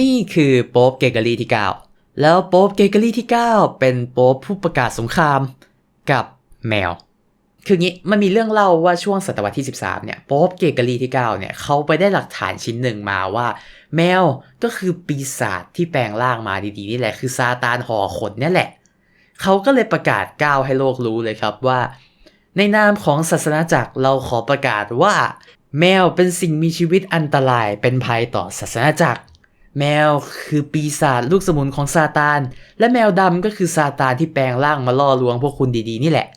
นี่คือโป๊ปเกเกอรี่ที่ 9 แล้วโป๊ปเกเกอรี่ที่ 9 เป็นโป๊ปผู้ประกาศสงครามกับแมว คืองี้มันมีเรื่องเล่าว่าช่วงศตวรรษที่ 13 เนี่ยโป๊ปเกเกอรี่ที่ 9 เนี่ยเขาไปได้หลักฐานชิ้นหนึ่งมาว่า แมวก็คือปีศาจที่แปลงร่างมาดีๆนี่แหละคือซาตานห่อขนเนี่ยแหละ เขาก็เลยประกาศก้าวให้โลกรู้เลยครับว่า ในนามของศาสนาจักรเราขอประกาศว่า แมวเป็นสิ่งมีชีวิตอันตรายเป็นภัยต่อศาสนาจักร แมวคือปีศาจลูกสมุนของซาตาน และแมวดำก็คือซาตานที่แปลงร่างมาล่อลวงพวกคุณดีๆนี่แหละ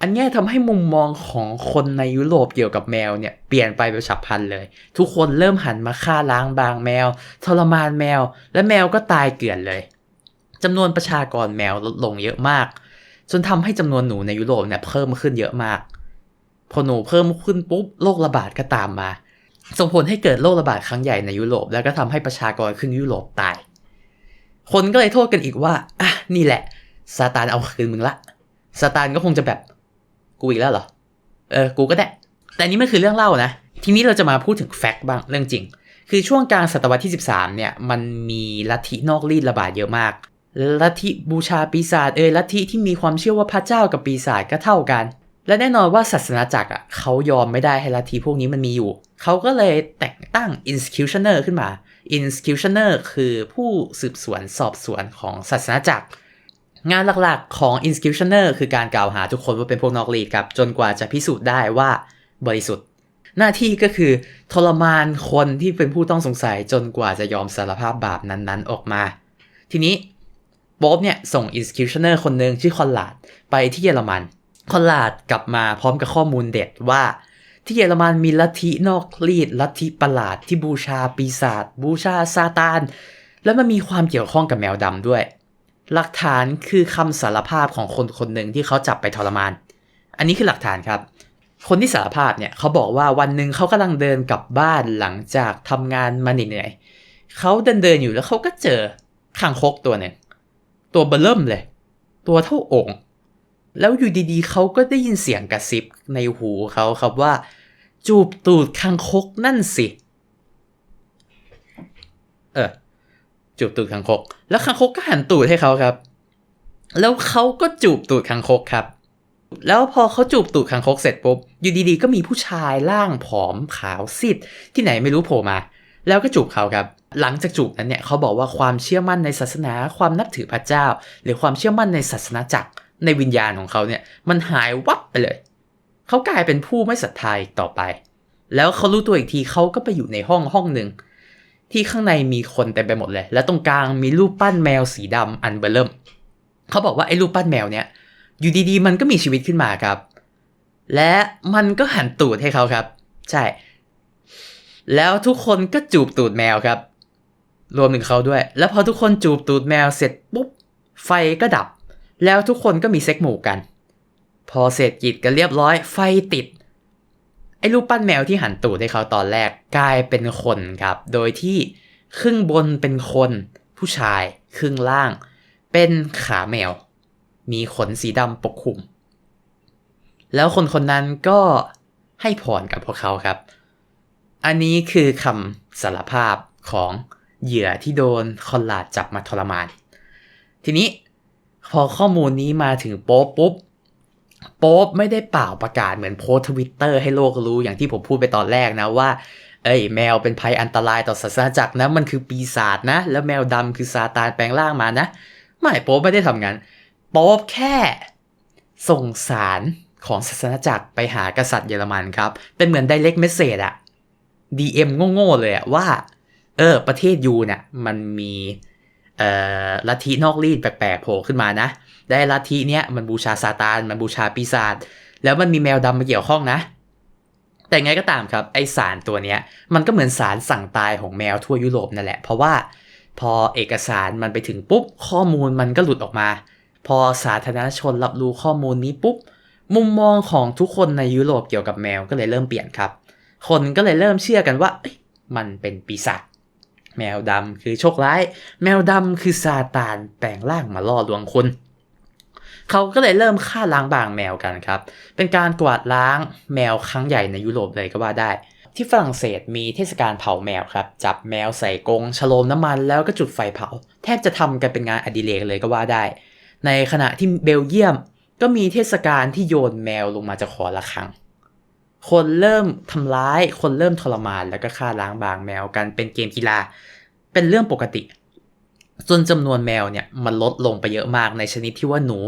อันนี้ทำให้มุมมองของคนในยุโรปเกี่ยวกับแมวเนี่ยเปลี่ยนไปแบบฉับพลันเลย ทุกคนเริ่มหันมาฆ่าล้างบางแมว ทรมานแมว และแมวก็ตายเกลื่อนเลยจำนวนประชากรแมวลดลงเยอะมาก จนทำให้จำนวนหนูในยุโรปเนี่ยเพิ่มขึ้นเยอะมาก พอหนูเพิ่มขึ้นปุ๊บโรคระบาดก็ตามมา ส่งผลให้เกิดโรคระบาดครั้งใหญ่ในยุโรป แล้วก็ทำให้ประชากรครึ่งยุโรปตาย คนก็เลยโทษกันอีกว่าอะนี่แหละซาตานเอาคืนมึงละซาตานก็คงจะแบบกูอีกแล้วเหรอ เออ กูก็ได้ แต่นนี้มันคือเรื่องเล่านะ ทีนี้เราจะมาพูดถึงแฟกต์บ้างเรื่องจริง คือช่วงกลางศตวรรษที่ 13 เนี่ย มันมีลัทธินอกรีดระบาดเยอะมาก ลัทธิบูชาปีศาจ เอยลัทธิที่มีความเชื่อว่าพระเจ้ากับปีศาจก็เท่ากัน และแน่นอนว่าศาสนาจักรอะเขายอมไม่ได้ให้ลัทธิพวกนี้มันมีอยู่ เขาก็เลยแต่งตั้ง institutioner ขึ้นมา institutioner คือผู้สืบสวนสอบสวนของศาสนาจักรงานหลักๆของ institutioner คือการกล่าวหาทุกคนว่าเป็นพวกนอกรีดครับ จนกว่าจะพิสูจน์ได้ว่าบริสุทธิ์ หน้าที่ก็คือทรมานคนที่เป็นผู้ต้องสงสัยจนกว่าจะยอมสารภาพบาปนั้นๆออกมา ทีนี้โบ๊บเนี่ยส่ง institutioner คนหนึ่งชื่อคอนลาดไปที่เยอรมัน คอลาดกลับมาพร้อมกับข้อมูลเด็ดว่า ที่เยอรมันมีลัทธินอกรีดลัทธิประหลาดที่บูชาปีศาจบูชาซาตาน และมันมีความเกี่ยวข้องกับแมวดำด้วย หลักฐานคือคำสารภาพของคนคนหนึ่งที่เขาจับไปทรมาน อันนี้คือหลักฐานครับคนที่สารภาพเนี่ยเขาบอกว่าวันหนึ่งเขากำลังเดินกลับบ้านหลังจากทำงานมาเหนื่อยเขาเดินเดินอยู่แล้วเขาก็เจอคางคกตัวหนึ่งตัวเบลเริ่มเลย ตัวเท่าโอ่ง แล้วอยู่ดีๆเขาก็ได้ยินเสียงกระซิบในหูเขาครับว่า จูบตูดคางคกนั่นสิ เออ จูบตูดคางคก แล้วคางคกก็หันตูดให้เขาครับ แล้วเขาก็จูบตูดคางคกครับ แล้วพอเขาจูบตูดคางคกเสร็จปุ๊บ อยู่ดีๆ ก็มีผู้ชายร่างผอมขาวซีดที่ไหนไม่รู้โผล่มา แล้วก็จูบเขาครับหลังจากจูบนั้นเนี่ยเขาบอกว่าความเชื่อมั่นในศาสนา ความนับถือพระเจ้า หรือความเชื่อมั่นในศาสนาจักร ในวิญญาณของเขาเนี่ยมันหายวับไปเลย เขากลายเป็นผู้ไม่ศรัทธาอีกต่อไป แล้วเขารู้ตัวอีกทีเขาก็ไปอยู่ในห้องห้องหนึ่งที่ข้างในมีคนเต็มไปหมดเลย และตรงกลางมีรูปปั้นแมวสีดำอันเบอร์เริ่มเขาบอกว่าไอ้รูปปั้นแมวเนี่ยอยู่ดีๆ มันก็มีชีวิตขึ้นมาครับ และมันก็หันตูดให้เขาครับ ใช่ แล้วทุกคนก็จูบตูดแมวครับ รวมถึงเขาด้วย แล้วพอทุกคนจูบตูดแมวเสร็จปุ๊บไฟก็ดับ แล้วทุกคนก็มีเซ็กหมู่กัน พอเสร็จกิจกันเรียบร้อยไฟติด ไอ้รูปปั้นแมวที่หันตูดให้เขาตอนแรกกลายเป็นคนครับ โดยที่ครึ่งบนเป็นคนผู้ชายครึ่งล่าง เป็นขาแมว มีขนสีดำปกคลุม แล้วคนคนนั้นก็ให้พรกับพวกเขาครับ อันนี้คือคำสารภาพของเหยื่อที่โดนคอนลาดจับมาทรมาน ทีนี้ พอข้อมูลนี้มาถึงโป๊ปปุ๊บโป๊ปไม่ได้เปล่าประกาศเหมือนโพสทวิตเตอร์ให้โลกรู้อย่างที่ผมพูดไปตอนแรกนะว่า เอ้ยแมวเป็นภัยอันตรายต่อศาสนาจักรนะมันคือปีศาจนะ แล้วแมวดำคือซาตานแปลงร่างมานะ ไม่โป๊ปไม่ได้ทำงานโป๊ปแค่ส่งสารของศาสนาจักรไปหากษัตริย์เยอรมันครับ เป็นเหมือน direct message อะ DM โง่ๆเลยอะว่า เออ ประเทศยูเนี่ยมันมี ลัทธินอกรีดแปลกๆโผล่ขึ้นมานะ ได้ลัทธิเนี้ยมันบูชาซาตาน มันบูชาปีศาจ แล้วมันมีแมวดำมาเกี่ยวข้องนะ แต่ไงก็ตามครับ ไอสารตัวเนี้ย มันก็เหมือนสารสั่งตายของแมวทั่วยุโรปนั่นแหละ เพราะว่าพอเอกสารมันไปถึงปุ๊บ ข้อมูลมันก็หลุดออกมา พอสาธารณชนรับรู้ข้อมูลนี้ปุ๊บ มุมมองของทุกคนในยุโรปเกี่ยวกับแมวก็เลยเริ่มเปลี่ยนครับ คนก็เลยเริ่มเชื่อกันว่ามันเป็นปีศาจ แมวดำคือโชคร้าย แมวดำคือซาตานแปลงร่างมาล่อลวงคนเขาก็เลยเริ่มฆ่าล้างบางแมวกันครับ เป็นการกวาดล้างแมวครั้งใหญ่ในยุโรปเลยก็ว่าได้ ที่ฝรั่งเศสมีเทศกาลเผาแมวครับ จับแมวใส่กรงฉโลมน้ำมันแล้วก็จุดไฟเผา แทบจะทำกันเป็นงานอดิเรกเลยก็ว่าได้ ในขณะที่เบลเยียมก็มีเทศกาลที่โยนแมวลงมาจากหอระฆัง คนเริ่มทำร้าย คนเริ่มทรมาน แล้วก็ฆ่าล้างบางแมวกันเป็นเกมกีฬา เป็นเรื่องปกติจนจำนวนแมวเนี่ยมันลดลงไปเยอะมากในชนิดที่ว่าหนู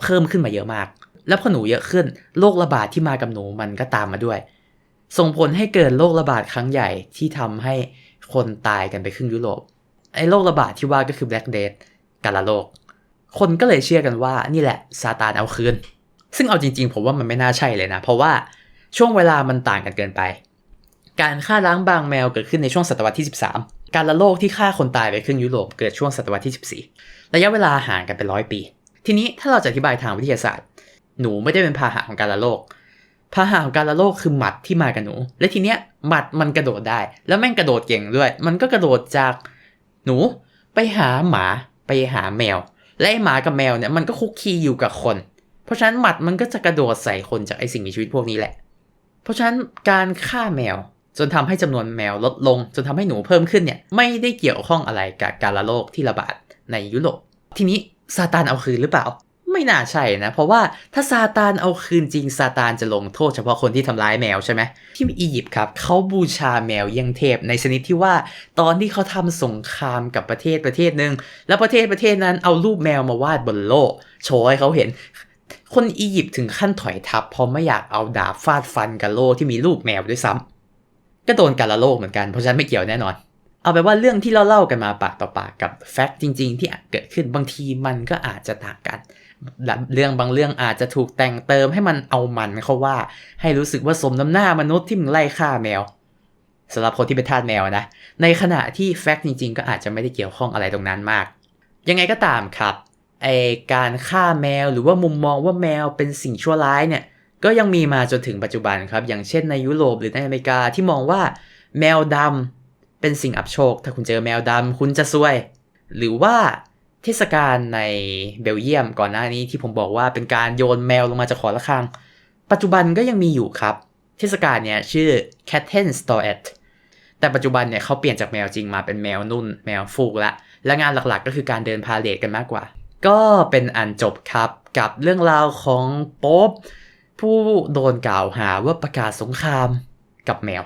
เพิ่มขึ้นมาเยอะมาก แล้วพอหนูเยอะขึ้นโรคระบาดที่มากับหนูมันก็ตามมาด้วย ส่งผลให้เกิดโรคระบาดครั้งใหญ่ที่ทำให้คนตายกันไปครึ่งยุโรปไอ้โรคระบาดที่ว่าก็คือ Black Death กาลาโรคคนก็เลยเชื่อกันว่านี่แหละซาตานเอาคืน ซึ่งเอาจริงๆ ผมว่ามันไม่น่าใช่เลยนะ เพราะว่า ช่วงเวลามันต่างกันเกินไป การฆ่าล้างบางแมวเกิดขึ้นในช่วงศตวรรษที่ 13 การละโรคที่ฆ่าคนตายไปครึ่งยุโรปเกิดช่วงศตวรรษที่ 14 ระยะเวลาห่างกันเป็นร้อยปี ทีนี้ถ้าเราจะอธิบายทางวิทยาศาสตร์ หนูไม่ได้เป็นพาหะของการละโรคพาหะของการละโรคคือหมัดที่มากับหนู และทีเนี้ยหมัดมันกระโดดได้ แล้วแม่งกระโดดเก่งด้วย มันก็กระโดดจากหนูไปหาหมาไปหาแมว และไอหมากับแมวเนี่ยมันก็คุกคีอยู่กับคน เพราะฉะนั้นหมัดมันก็จะกระโดดใส่คนจากไอสิ่งมีชีวิตพวกนี้แหละ เพราะฉะนั้นการฆ่าแมว จนทำให้จำนวนแมวลดลง จนทำให้หนูเพิ่มขึ้นเนี่ยไม่ได้เกี่ยวข้องอะไรกับการละโรคที่ระบาดในยุโรปทีนี้ซาตานเอาคืนหรือเปล่า ไม่น่าใช่นะ เพราะว่าถ้าซาตานเอาคืนจริงซาตานจะลงโทษเฉพาะคนที่ทำร้ายแมวใช่ไหมที่อียิปต์ครับเขาบูชาแมวเยี่ยงเทพ ในชนิดที่ว่าตอนที่เขาทำสงครามกับประเทศประเทศหนึ่งแล้วประเทศประเทศนั้นเอารูปแมวมาวาดบนโลกโชว์ให้เขาเห็น คนอียิปต์ถึงขั้นถอยทัพเพราะไม่อยากเอาดาบฟาดฟันกับโลที่มีรูปแมวด้วยซ้ำก็โดนกาละโลกเหมือนกันเพราะฉะนั้นไม่เกี่ยวแน่นอน เอาไปว่าเรื่องที่เราเล่ากันมาปากต่อปากกับแฟกต์จริง ๆ ที่เกิดขึ้นบางทีมันก็อาจจะต่างกัน เรื่องบางเรื่องอาจจะถูกแต่งเติมให้มันเอามันเขาว่า ให้รู้สึกว่าสมน้ำหน้ามนุษย์ที่มึงไล่ฆ่าแมวสำหรับคนที่เป็นทาสแมวนะ ในขณะที่แฟกต์จริง ๆ ก็อาจจะไม่ได้เกี่ยวข้องอะไรตรงนั้นมาก ยังไงก็ตามครับ ไอการฆ่าแมวหรือว่ามุมมองว่าแมวเป็นสิ่งชั่วร้ายเนี่ยก็ยังมีมาจนถึงปัจจุบันครับ อย่างเช่นในยุโรปหรือในอเมริกาที่มองว่าแมวดำเป็นสิ่งอับโชค ถ้าคุณเจอแมวดำคุณจะซวย หรือว่าเทศกาลในเบลเยียมก่อนหน้านี้ที่ผมบอกว่าเป็นการโยนแมวลงมาจากขอระฆัง ปัจจุบันก็ยังมีอยู่ครับ เทศกาลเนี่ยชื่อ c a t e n s t o r e t แต่ปัจจุบันเนี่ยเขาเปลี่ยนจากแมวจริงมาเป็นแมวนุ่น แมวฟูกละ และงานหลักๆก็คือการเดินพาเลทกันมากกว่า ก็เป็นอันจบครับกับเรื่องราวของโป๊บผู้โดนกล่าวหาว่าประกาศสงครามกับแมว